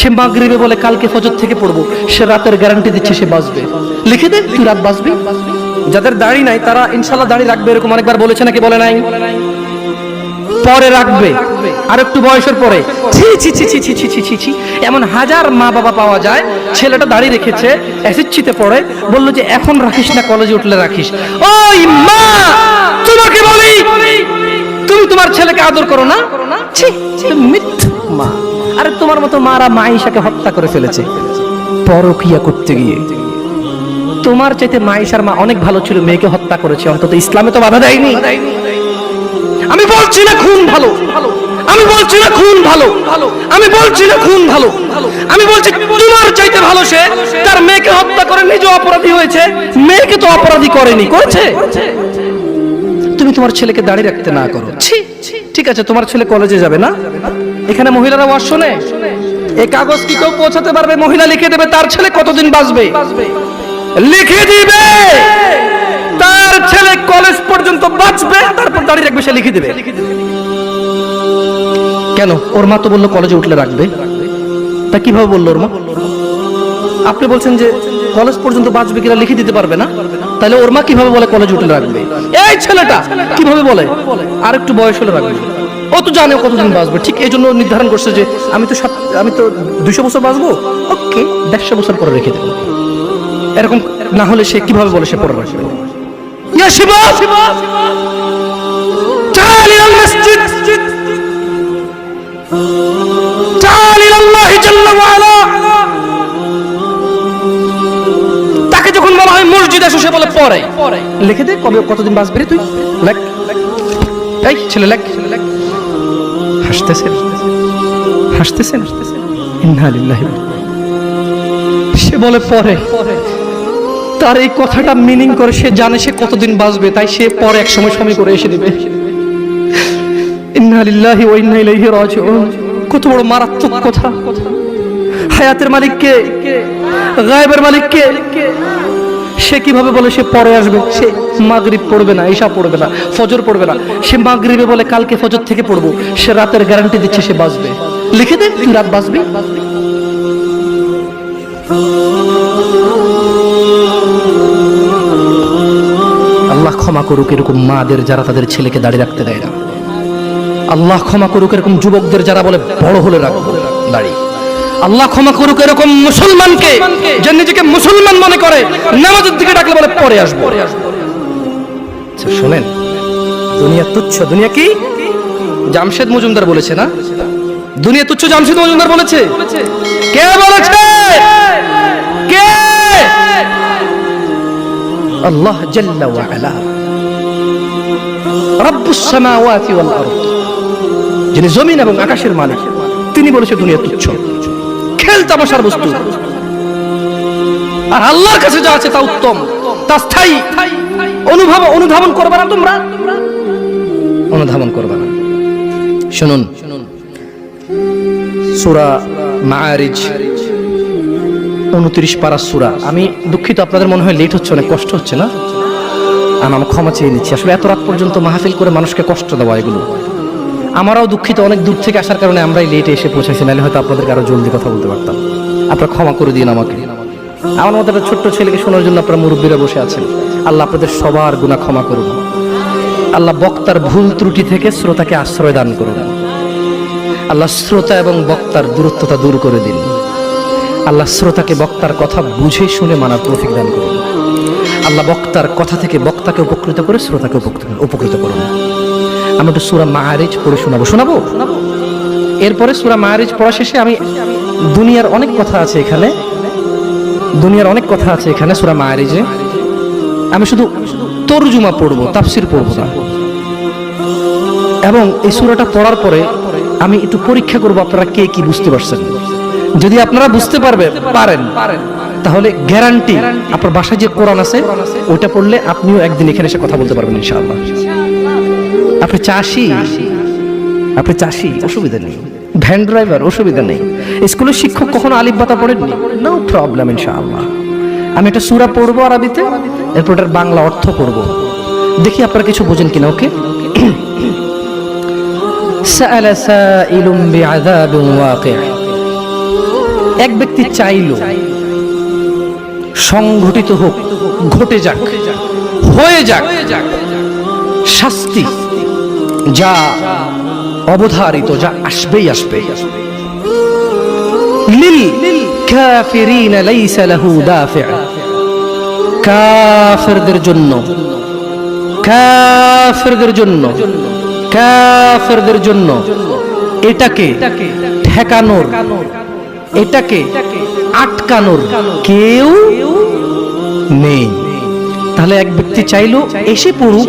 সে মাগরিবে বলে কালকে ফজর থেকে পড়ব। সে রাতের গ্যারান্টি দিচ্ছে সে বাঁচবে। লিখে দে তুই রাত বাঁচবি। যাদের দাড়ি নাই তারা ইনশাল্লাহ দাড়ি রাখবে এরকম অনেকবার বলেছে নাকি বলে নাই? পরে রাখবে। আর একটু বয়সের পরে। ছি ছি ছি ছি ছি ছি ছি ছি এমন হাজার মা বাবা পাওয়া যায় ছেলেটা দাড়ি রেখেছে অ্যাসিড পড়ে বলল যে এখন রাখিস না কলেজে উঠলে রাখিস। ওই মা তোমাকে বলি তুমি তোমার ছেলেকে আদর করো না? ছি, মিথ্যু মা। আরে তোমার মতো মারা মাইশাকে হত্যা করে ফেলেছে। পরকিয়া করতে গিয়ে। তোমার চাইতে মাইশার মা অনেক ভালো ছিল, মেয়েকে হত্যা করেছে। অন্তত ইসলামে তো বাধা দেয়নি। আমি বলছি না খুন ভালো। আমি বলছি না খুন ভালো। আমি বলছি না খুন ভালো। আমি বলছি, তোমার চাইতে ভালো সে, তার মেয়েকে হত্যা করে নিজে অপরাধী হয়েছে। মেয়েকে তো অপরাধী করেনি। করেছে? তুমি তোমার ছেলেকে দাঁড়িয়ে রাখতে না করো। ঠিক আছে, তোমার ছেলে কলেজে যাবে না? এখানে মহিলারা ওয়াজ শোনে? এই কাগজ কি কেউ পৌঁছাতে পারবে? মহিলা লিখে দেবে, তার ছেলে কতদিন বাঁচবে? লিখে দিবে! তার ছেলে কলেজ পর্যন্ত বাঁচবে, তারপর দাঁড়িয়ে রাখবে, সে লিখে দেবে। কেন? ওর মা তো বলল কলেজে উঠলে রাখবে। তা কীভাবে বলল ওর মা? আপনি বলছেন যে কলেজ পর্যন্ত বাঁচবে কিনা লিখে দিতে পারবে না? তাহলে ওর মা কীভাবে বলে কলেজ উঠলে রাখবে? এই ছেলেটা কীভাবে বলে? আর একটু বয়স হলে রাখবে। ও তো জানে কতদিন বাঁচবে। ঠিক এই জন্য নির্ধারণ করছে যে আমি তো সাত আমি তো দুশো বছর বাঁচবো? ওকে, দেড়শো বছর পরে রেখে দেবো। এরকম না হলে সে কীভাবে বলে সে পরে বাঁচবে তাকে যখন বলা হয় মসজিদ আসো, সে বলে পরে লিখে দে কবে কতদিন বাঁচবে তুই? লেখ। ছেলে লেখ ছেলে লেখ। হাসতেছেন? হাসতেছেন? সে বলে, পরে। তার এই কথাটা মিনিং করে সে জানে সে কতদিন বাঁচবে, তাই সে পরে এক সময় সময় করে এসে দিবে। ইন্না লিল্লাহি ওয়া ইন্না রাজিউন। কত বড় মারাত্মক কথা। হায়াতের মালিক কে গায়েবের মালিক কে সে কীভাবে বলে সে পরে আসবে? সে মাগরিব পড়বে না, ঈশা পড়বে না, ফজর পড়বে না। সে মাগরিবে বলে কালকে ফজর থেকে পড়ব। সে রাতের গ্যারান্টি দিচ্ছে সে বাঁচবে। লিখে দে, তুই রাত বাঁচবি। আল্লাহ ক্ষমা করুক, এরকম মাদের যারা তাদের ছেলেকে দাঁড়িয়ে রাখতে দেয় না। আল্লাহ ক্ষমা করুক, এরকম যুবকদের যারা বলে বড় হলে রাখব। দাঁড়িয়ে আল্লাহ ক্ষমা করুক এরকম মুসলমানকে যে নিজেকে মুসলমান মনে করে নামাজের দিকে ডাকলে বলে পরে আসব। আচ্ছা, শোনেন দুনিয়া তুচ্ছ দুনিয়া কি? জামশেদ মজুমদার বলেছে না? দুনিয়া তুচ্ছ জামশেদ মজুমদার বলেছে? কে বলেছে? কে? আল্লাহ জাল্লা ওয়া আলা। রব্বুস সামাওয়াতি ওয়াল আরদ। যিনি জমিন এবং আকাশের মালিক তিনি বলেছে দুনিয়া তুচ্ছ। খেল তামাশার বস্তু। আর আল্লাহর কাছে যা আছে তা উত্তম, তা স্থায়ী। অনুভব, অনুধাবন করবে না তোমরা? অনুধাবন করবে না। শুনুন, সুরা মাআরিজ, উনত্রিশ পারা সুরা। আমি দুঃখিত, আপনাদের মনে হয় লেট হচ্ছে, অনেক কষ্ট হচ্ছে না? আমি ক্ষমা চেয়ে নিচ্ছি। আসলে এত রাত পর্যন্ত মাহফিল করে মানুষকে কষ্ট দেওয়া এগুলো। আমরাও দুঃখিত, অনেক দূর থেকে আসার কারণে আমরাই লেটে এসে পৌঁছেছি, নাহলে হয়তো আপনাদেরকে আরও জলদি কথা বলতে পারতাম। আপনারা ক্ষমা করে দিন আমাকে। আমার মতো একটা ছোট্ট ছেলেকে শোনার জন্য আপনারা মুরব্বীরা বসে আছেন। আল্লাহ আপনাদের সবার গুণা ক্ষমা করুন। আল্লাহ বক্তার ভুল ত্রুটি থেকে শ্রোতাকে আশ্রয় দান করুন। আল্লাহ শ্রোতা এবং বক্তার দূরত্বতা দূর করে দিন। আল্লাহ শ্রোতাকে বক্তার কথা বুঝে শুনে মানার তৌফিক দান করুন। আল্লাহ বক্তার কথা থেকে বক্তাকে উপকৃত করে শ্রোতাকে উপকৃত করুন। আমরা একটু সুরা মাহারিজ পড়ে শোনাবো। শোনাবো? এরপরে সুরা মাহারিজ পড়া শেষে আমি দুনিয়ার অনেক কথা আছে এখানে। দুনিয়ার অনেক কথা আছে এখানে সুরা মাহারিজে আমি শুধু তর্জুমা পড়ব, তাফসির পড়ব না। এবং এই সুরাটা পড়ার পরে আমি একটু পরীক্ষা করব আপনারা কে কি বুঝতে পারছেন। যদি আপনারা বুঝতে পারবে, পারেন। তাহলে গ্যারান্টি আপনার বাসায় যে কোরআন আছে, ওইটা পড়লে আপনিও একদিন এখানে এসে কথা বলতে পারবেন ইনশাআল্লাহ। আপনি চাষি? আপনি চাষি? অসুবিধা নেই। Van driver? অসুবিধা নেই। স্কুলের শিক্ষক কখনো আলিফ বাতা পড়েননি? নো প্রবলেম ইনশাআল্লাহ। আমি একটা সুরা পড়ব আরবিতে, এরপর এটার বাংলা অর্থ পড়ব। দেখি আপনারা কিছু বোঝেন কিনা, ওকে? এক ব্যক্তি চাইল, সংঘটিত হোক, ঘটে যাক, হয়ে যাক, শাস্তি। যা অবধারিত, যা আসবেই আসবে। লিল কাফিরিন লাহু দাফি' জন্য জন্য, কাফিরদের জন্য এটাকে ঠেকানোর, এটাকে আটকানোর কেউ নেই। তাহলে এক ব্যক্তি চাইলো এসে পড়ুক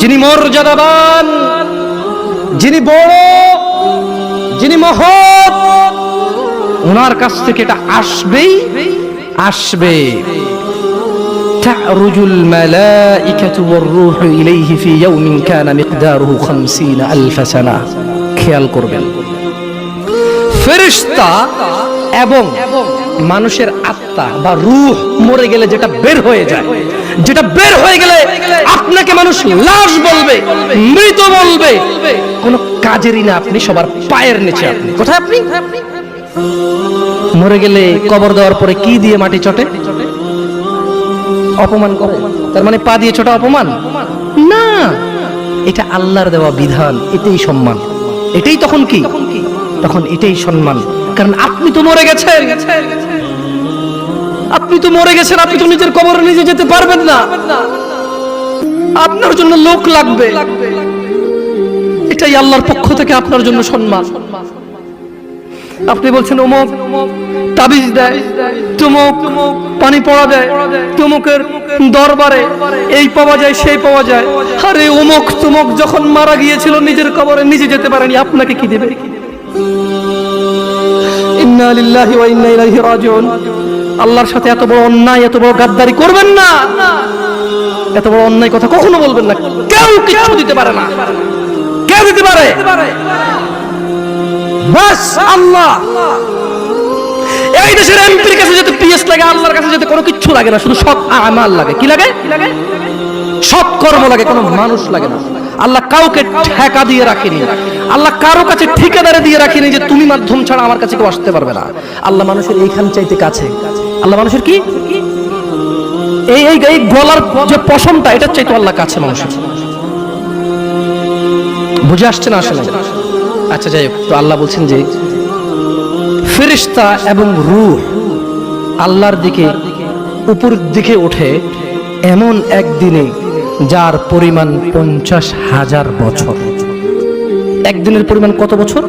যিনি মর্যাদাবান যিনি বড় যিনি মহৎ ওনার কাছ থেকে এটা আসবেই আসবে تعرج الملائكة والروح إليه في يوم كان مقداره خمسين ألف سنة খেয়াল করবেন ফেরিস্তা এবং মানুষের আত্মা বা রূহ মরে গেলে যেটা বের হয়ে যায় যেটা বের হয়ে গেলে আপনাকে মানুষ লাশ বলবে, মৃত বলবে। কোনো কাজেরই না আপনি, সবার পায়ের নিচে আপনি। কোথায় আপনি? মরে গেলে কবর দেওয়ার পরে কি দিয়ে মাটি চটে? অপমান করে। তার মানে পা দিয়ে ছোটা অপমান? না। এটা আল্লাহর দেওয়া বিধান, এটাই সম্মান। এটাই তখন কি? তখন এটাই সম্মান। কারণ আপনি তো মরে গেছেন। আপনি তো মরে গেছেন, আপনি তো নিজের কবরে নিজে যেতে পারবেন না। আপনার জন্য লোক লাগবে। এটাই আল্লাহর পক্ষ থেকে আপনার জন্য সম্মান। আপনি বলছেন, অমুক তাবিজ দেয়, তুমুক পানি পড়া দেয়, তুমুকের দরবারে এই পাওয়া যায়, সেই পাওয়া যায়। আরে, অমুক তুমুক যখন মারা গিয়েছিল, নিজের কবরে নিজে যেতে পারেনি, আপনাকে কি দেবে? ইন্না লিল্লাহি ওয়া ইন্না ইলাইহি রাজিউন। আল্লাহর সাথে এত বড় অন্যায়, এত বড় গাদ্দারি করবেন না। এত বড় অন্যায় কথা কখনো বলবেন না। কেউ কিছু দিতে পারে না। কেউ দিতে পারে। বাস আল্লাহ। এই দেশের এমপির কাছে যেতে পিএস লাগে, আল্লাহর কাছে যেতে কোনো কিচ্ছু লাগে না, শুধু সৎ আমাল লাগে। কি লাগে? সৎ কর্ম লাগে, কোনো মানুষ লাগে না। আল্লাহ কাউকে ঠেকা দিয়ে রাখেনি। আল্লাহ কারও কাছে ঠিকাদারে দিয়ে রাখেনি যে তুমি মাধ্যম ছাড়া আমার কাছে কেউ আসতে পারবে না। আল্লাহ মানুষের এইখান চাইতে কাছে। আল্লাহ মানুষের কি? এই এই গলার যে পশমটা, এটার চাইতে আল্লাহ কাছে মানুষের। বুঝে আসছে না আসলে? আচ্ছা যাই হোক, তো আল্লাহ বলছেন যে ফেরিস্তা এবং রূহ আল্লাহর দিকে উপর দিকে ওঠে এমন একদিনে যার পরিমাণ পঞ্চাশ হাজার বছর। একদিনের পরিমাণ কত বছর?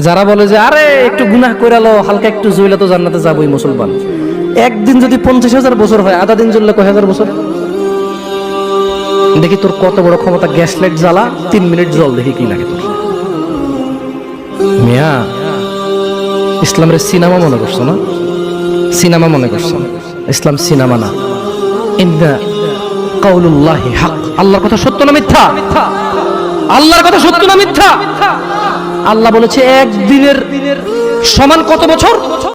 যারা বলে যে, আরে, একটু গুনাহ করে লো হালকা একটু জইলে তো জান্নাতে যাবোই মুসলমান। একদিন যদি পঞ্চাশ হাজার বছর হয়, আধা দিন জ্বললে কয় হাজার বছর? দেখি তোর কত বড় ক্ষমতা, গ্যাস লাইট জ্বালা, তিন মিনিট জল দেখি কি লাগে তোর। মিয়া, ইসলামের সিনেমা মনে করছ না? সিনেমা মনে করছ ইসলাম সিনেমা না। ইন্না কাউলুল্লাহি আল্লাহর কথা সত্য না মিথ্যা? আল্লাহর কথা সত্য না মিথ্যা? আল্লাহ বলেছে, একদিনের সমান কত বছর?